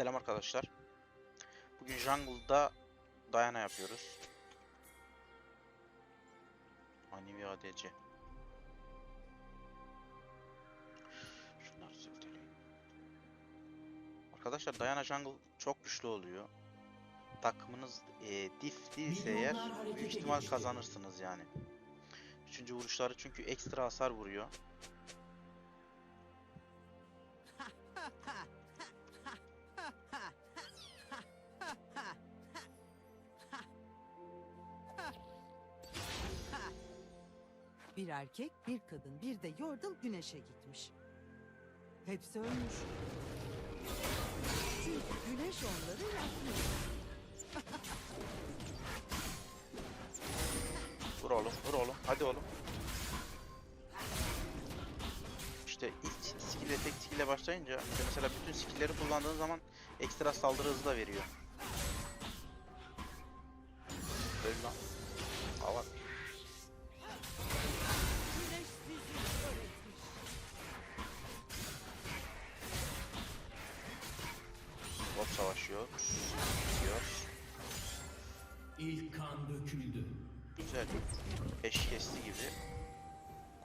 Selam arkadaşlar. Bugün jungle'da Diana yapıyoruz. Manevi ADC. Şunları silkeleyeyim. Arkadaşlar Diana jungle çok güçlü oluyor. Takımınız e, diff değilse eğer büyük ihtimal kazanırsınız yani. Üçüncü vuruşları çünkü ekstra hasar vuruyor. Bir erkek, bir kadın, bir de yordle güneşe gitmiş. Hepsi ölmüş. Çünkü güneş onları yakmış. Vur oğlum, vur oğlum. Hadi oğlum. İşte ilk skill ve tek skill ile başlayınca mesela bütün skill'leri kullandığın zaman ekstra saldırı hızı da veriyor. Gidiyor. İlk kan döküldü. Güzel. Eş kesti gibi.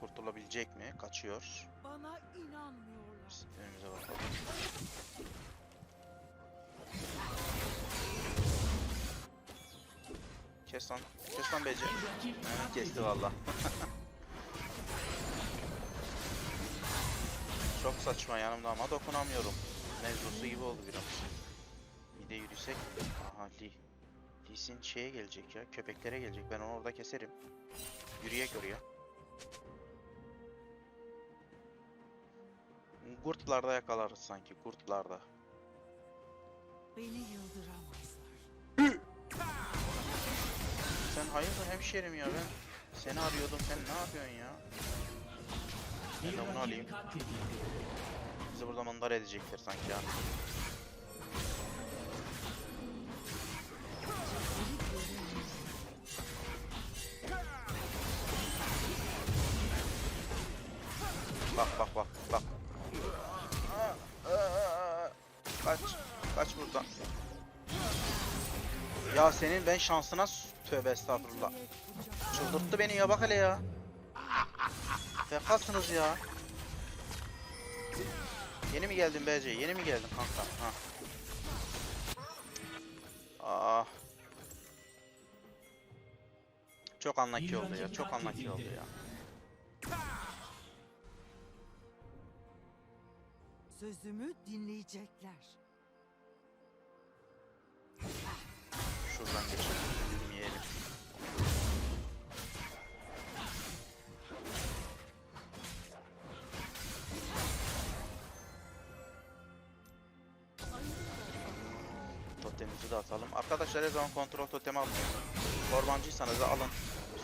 Kurtulabilecek mi? Kaçıyor. Bana inanmıyorlar. Biz önümüze bakalım. Kes lan. Kes lan Ha, Kesti valla. Çok saçma yanımda ama dokunamıyorum. Mevzusu gibi oldu biraz. De yürüsek. Aha Lee. Lee Sin şeye gelecek ya. Köpeklere gelecek. Ben onu orada keserim. Yürüyek oraya. Kurtlarda yakalarız sanki. Kurtlarda. Beni yıldıramazlar. Sen hayırdır hemşerim ya ben seni arıyordum sen ne yapıyorsun ya? Ben de bunu alayım. Bizi burada mandar edecekler sanki ya. Bak bak bak bak. Kaç. Kaç buradan. Ya senin ben şansına tövbe estağfurullah. Çıldırttı beni ya bak hele ya. Fekasınız ya. Yeni mi geldin BC? Yeni mi geldin kanka? Ha. Ah. Çok anlaki oldu ya. Çok anlaki oldu ya. Sözümü dinleyecekler. Şuradan geçelim. Yürümeyelim. Totemimizi de atalım. Arkadaşlar her zaman kontrol totemi almayın. Ormancıysanız da alın.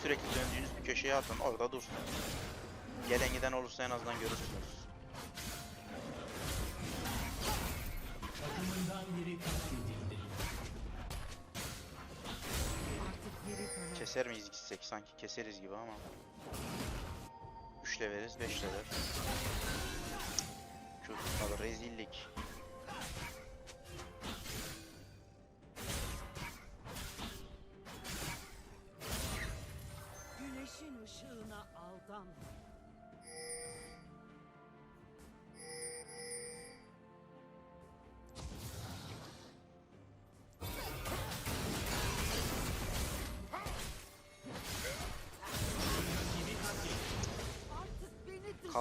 Sürekli döndüğünüz bir köşeye atın. Orada dursun. Gelen giden olursa en azından görürsünüz. Keser miyiz gitsek? Sanki keseriz gibi ama. 3 leveliz, 5 level. Çok kalır, rezillik.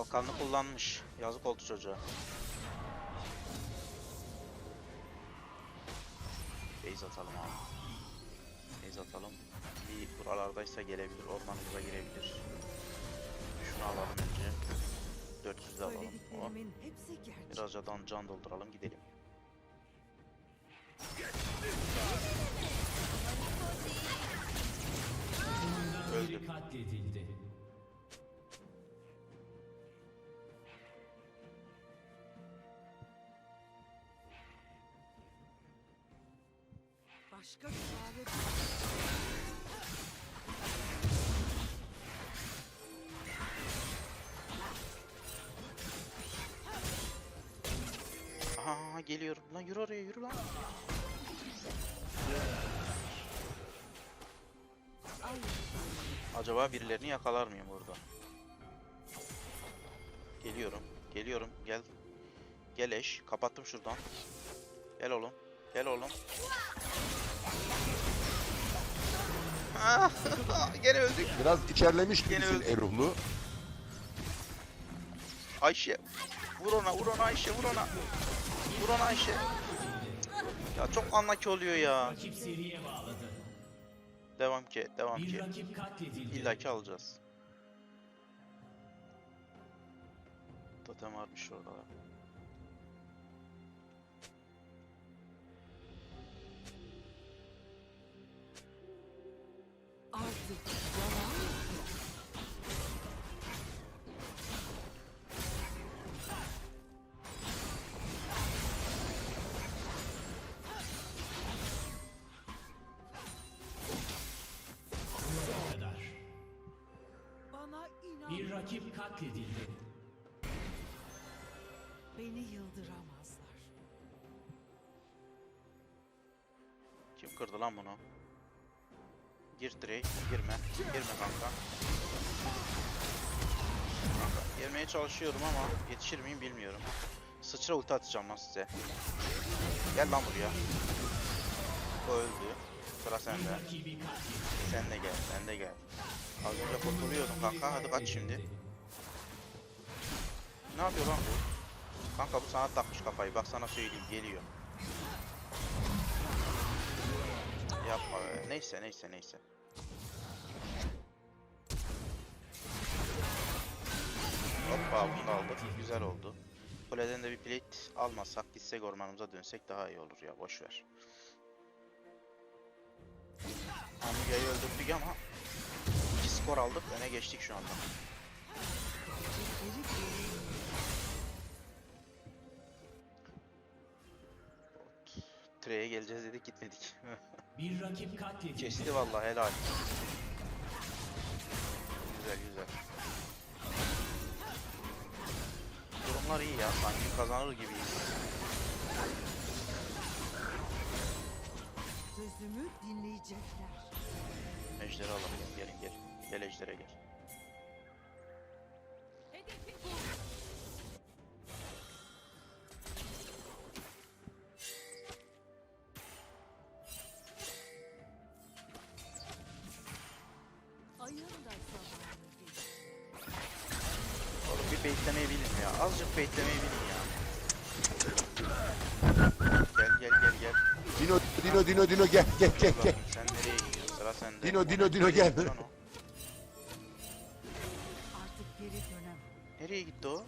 Kalkanını kullanmış. Yazık oldu çocuğa. Base atalım abi. Base atalım. Bir buralardaysa gelebilir, ormanımıza girebilir. Şunu alalım önce. 400 de alalım. O. Birazca can, can dolduralım gidelim. Takımından Başka çare Aha geliyorum. Lan yürü oraya yürü lan. Acaba birilerini yakalar mıyım burada? Geliyorum. Geliyorum. Gel. Gel eş. Kapattım şuradan. Gel oğlum. Gel oğlum. Ah, Gene öldük. Biraz içerlemiş Gene gibisin öldü. Erruhlu. Ayşe. Vur ona, vur ona Ayşe, vur ona. Vur ona Ayşe. Ya çok anlaki oluyor ya. Rakip seriye bağladı. Devam ki, devam Bir ki. rakip katledildi. İlla ki alacağız. Totem varmış orada. Bir rakip katledildi. Beni yıldıramazlar. Kim kırdı lan bunu? Gir direkt, girme. Girme kanka. Kanka, girmeye çalışıyorum ama yetişir miyim bilmiyorum. Sıçra ulti atacağım lan size. Gel lan buraya. O öldü. Sıra sende. Sen de gel, sen de gel. Az önce kurtuluyordun kanka, hadi kaç şimdi. Ne yapıyor lan bu? Kanka bu sana takmış kafayı, bak sana söyleyeyim, geliyor. Yapma be. Neyse, neyse, neyse. Hoppa bunu aldık, güzel oldu. Kuleden de bir plate almazsak, gitsek ormanımıza dönsek daha iyi olur ya, boş ver. Amiga'yı öldürdük ama 2 skor aldık, öne geçtik şu anda. Tre'ye geleceğiz dedik gitmedik. Bir rakip katledildi. Kesti vallahi helal. Güzel güzel. Durumlar iyi ya sanki kazanır gibiyiz. Sözümü dinleyecekler. Ejderi alalım gel gelin gel. Gel ejdere gel. Azıcık baitlemeyi bilin ya. Gel gel gel gel. Dino, Dino, Dino, Dino gel, gel, gel, gel. Sen nereye gidiyorsun? Sıra sende. Dino, Dino, Dino, gel. Artık geri dönemem. Nereye gitti o?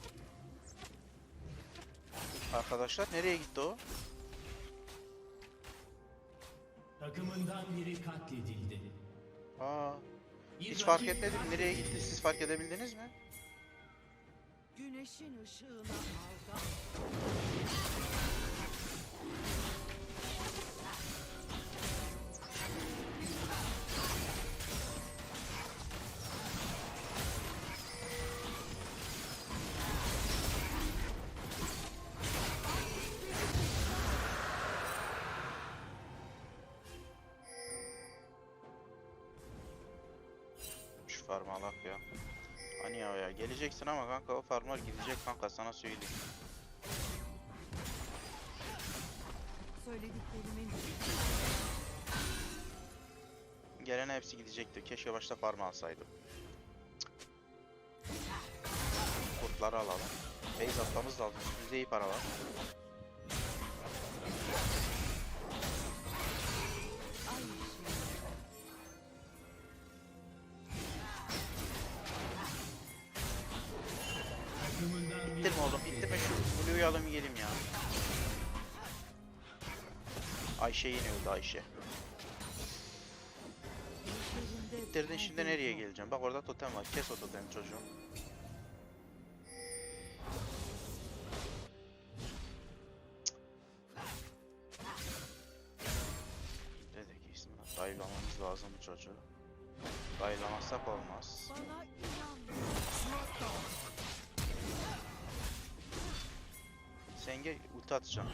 Arkadaşlar nereye gitti o? Takımından biri katledildi. Aa, hiç fark etmedim. Nereye gitti? Siz fark edebildiniz mi? Güneşin ışığına aldan. Şu farmı alak ya. Hani ya ya geleceksin ama kanka o farmlar gidecek kanka sana söyleyeyim. Söylediklerimin Gelen hepsi gidecekti. Keşke başta farm alsaydım. Kurtları alalım. Base atmamız lazım. Üstümüzde iyi para var. Ayşe yine öldü Ayşe. Gözlerinde İttirdin şimdi nereye geleceğim? Bak orada totem var. Kes o totemi çocuğum. Ne de giysin lan. Dayılamamız lazım bu çocuğu. Dayılamazsak olmaz. Sen gel ulti atacağım.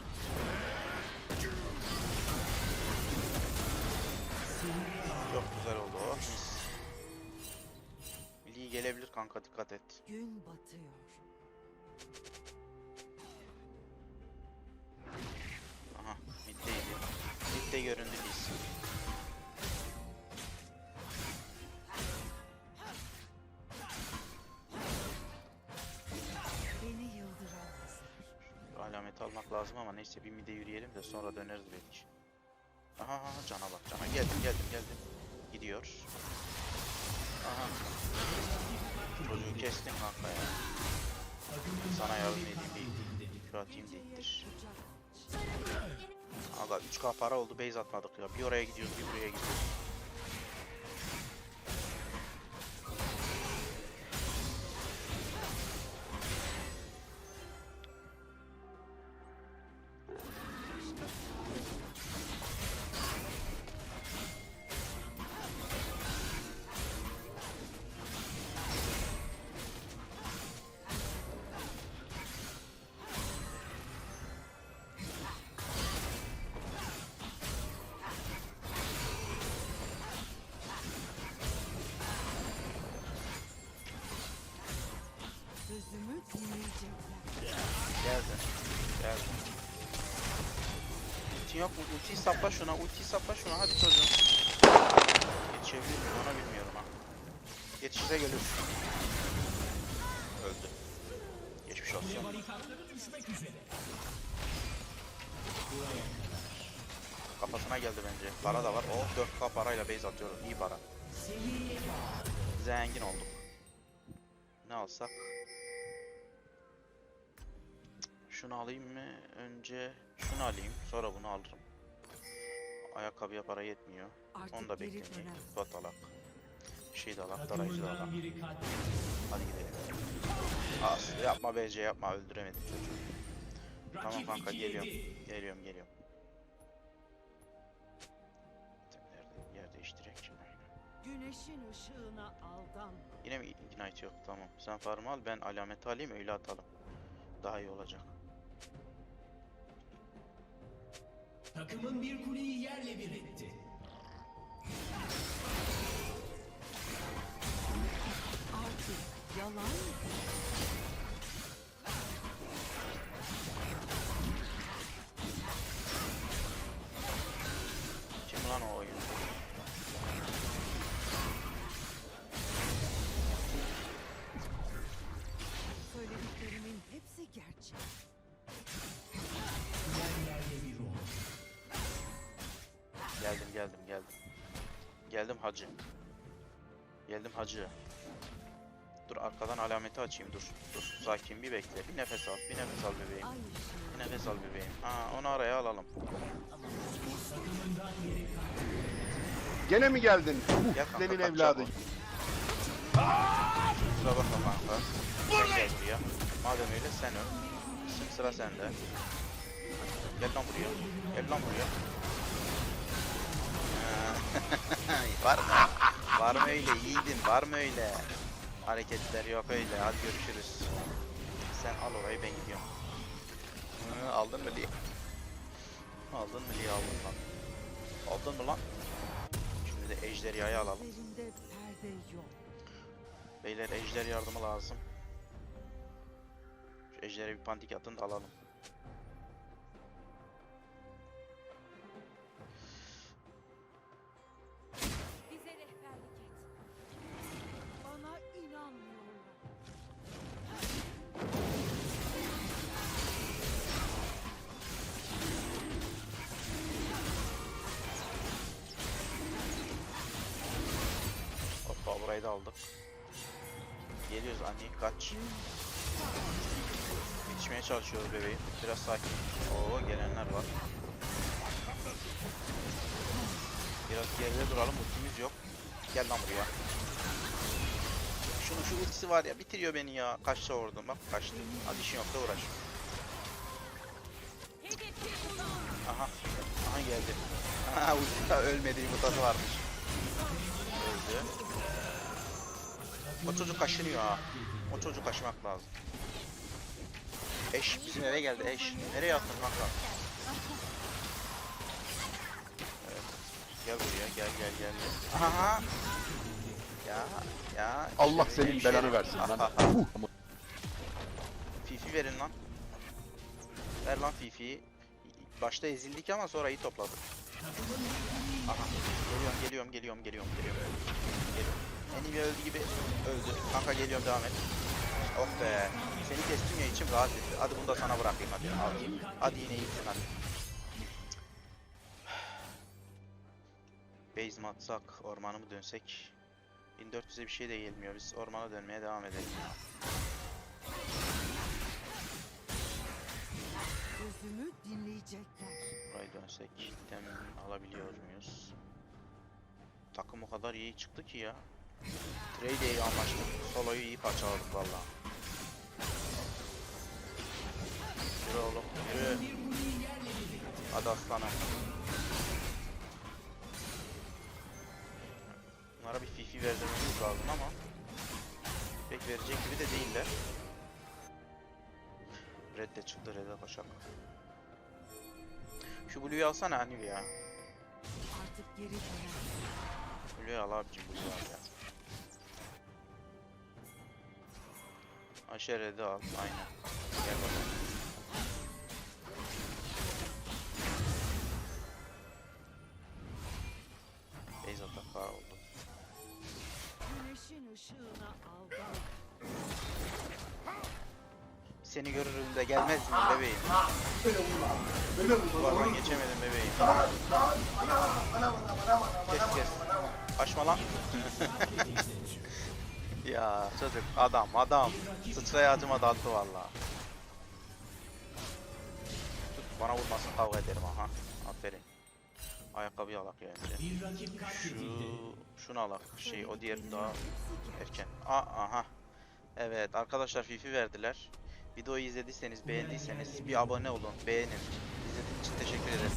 Gelebilir kanka dikkat et. Gün batıyor. Aha middeydi. Midde göründü Lee. Alameti almak lazım ama neyse bir mide yürüyelim de sonra döneriz belki. Aha cana bak cana geldim geldim geldim. Gidiyor. Çocuğu kestin kanka ya. Sana yardım edeyim bir. Şu atayım da ittir. Kucak aç. Aga 3k para oldu base atmadık ya. Bir oraya gidiyoruz bir buraya gidiyoruz. Yok mu? Ultiyi sapla şuna. Ultiyi sapla şuna. Hadi çocuğum. Yetişebilir miyim? Ona bilmiyorum ha. Yetişse gelir. Öldü. Geçmiş olsun. Kafasına geldi bence. Para da var. Oh 4k parayla base atıyorum. İyi para. Zengin olduk. Ne alsak? Şunu alayım mı? Önce şunu alayım. Sonra bunu alırım. Ayakkabıya para yetmiyor. Artık Onu da dönemez. Bat alak. Şey de alak. Darayıcı da alak. Hadi gidelim. As yapma BC yapma. Öldüremedim çocuğu. Tamam kanka geliyorum. Geliyorum geliyorum. Nerede? Yer değiştirek. Güneşin ışığına aldanma. Yine mi ignite yok? Tamam. Sen farmı al ben alameti alayım öyle atalım. Daha iyi olacak. Takımın bir kuleyi yerle bir etti. Artık yalan Geldim geldim geldim. Geldim hacı. Geldim hacı. Dur arkadan alameti açayım dur. Dur sakin bir bekle. Bir nefes al. Bir nefes al bebeğim. Bir nefes al bebeğim. Aa onu araya alalım. Gene mi geldin? Gel kanka, Senin kaç evladı. çabuk. Kusura bakma kanka. Gel buraya. Madem öyle sen öl. Sıra- Sıra sende. Gel lan buraya. Gel lan buraya. Var mı? Var mı öyle yiğidin? Var mı öyle? Hareketler yok öyle. Hadi görüşürüz. Sen al orayı ben gidiyorum. Hı, aldın mı Lee? Aldın mı Lee aldın lan. Aldın mı lan? Şimdi de ejderhayı alalım. Beyler ejder yardımı lazım. Şu ejdere bir pandik atın da alalım. Burayı da aldık. Geliyoruz anne kaç. Yetişmeye çalışıyoruz bebeğim. Biraz sakin. Oo gelenler var. Biraz geride duralım ultimiz yok. Gel lan buraya. Şunun şu ultisi var ya bitiriyor beni ya. Kaçta oradan bak kaçtı. Hadi işin yoksa uğraş. Hedefi bulun. Aha. Aha geldi. Aha ulti de ölmedi yumurtası varmış. Öldü. O çocuk kaşınıyor ha. O çocuk kaşımak lazım. Eş bizim eve geldi eş. Nereye kanka? Evet. Gel buraya gel gel gel. gel. Aha. Ya ya. Allah şerif, senin şerif. belanı versin lan. Fifi verin lan. Ver lan Fifi'yi. Başta ezildik ama sonra iyi topladık. Aha. Geliyorum, geliyorum, geliyorum, geliyorum, geliyorum. Geliyorum. Enemy öldü gibi öldü. Kanka geliyorum devam et. Oh be. Seni kestim ya içim rahat etti. Hadi bunu da sana bırakayım hadi. Al. Hadi yine iyisin hadi. Base mi atsak, ormanı mı dönsek? 1400'e bir şey de gelmiyor. Biz ormana dönmeye devam edelim. Sözümü dinleyecekler. Buraya dönsek item alabiliyor muyuz? Takım o kadar iyi çıktı ki ya. Trade iyi anlaştık. Solo'yu iyi parçaladık valla. Yürü oğlum yürü. Hadi aslanım. Bunlara bir fifi verdirmemiz lazım ama pek verecek gibi de değiller. Red de çıktı red'e koşalım. Şu Blue'yu alsana Anil ya. Artık geri. Blue'yu al abicim Blue'yu al ya. Ayşe red'i al. Aynen. Gel bakalım. Base atak var oldu. Güneşin ışığına aldan. Seni görürüm de gelmez mi bebeğim? Duvardan geçemedim bebeğim. Kes kes. Kaçma lan. ya çocuk adam adam. Sıçraya acımadı attı valla. Tut bana vurmasın kavga ederim aha. Aferin. Ayakkabıyı alak ya önce. Bir rakip Şu şunu alak. Şey o diğer daha erken. Aa, aha. Evet arkadaşlar fifi verdiler. Videoyu izlediyseniz beğendiyseniz bir abone olun beğenin. İzlediğiniz için teşekkür ederim.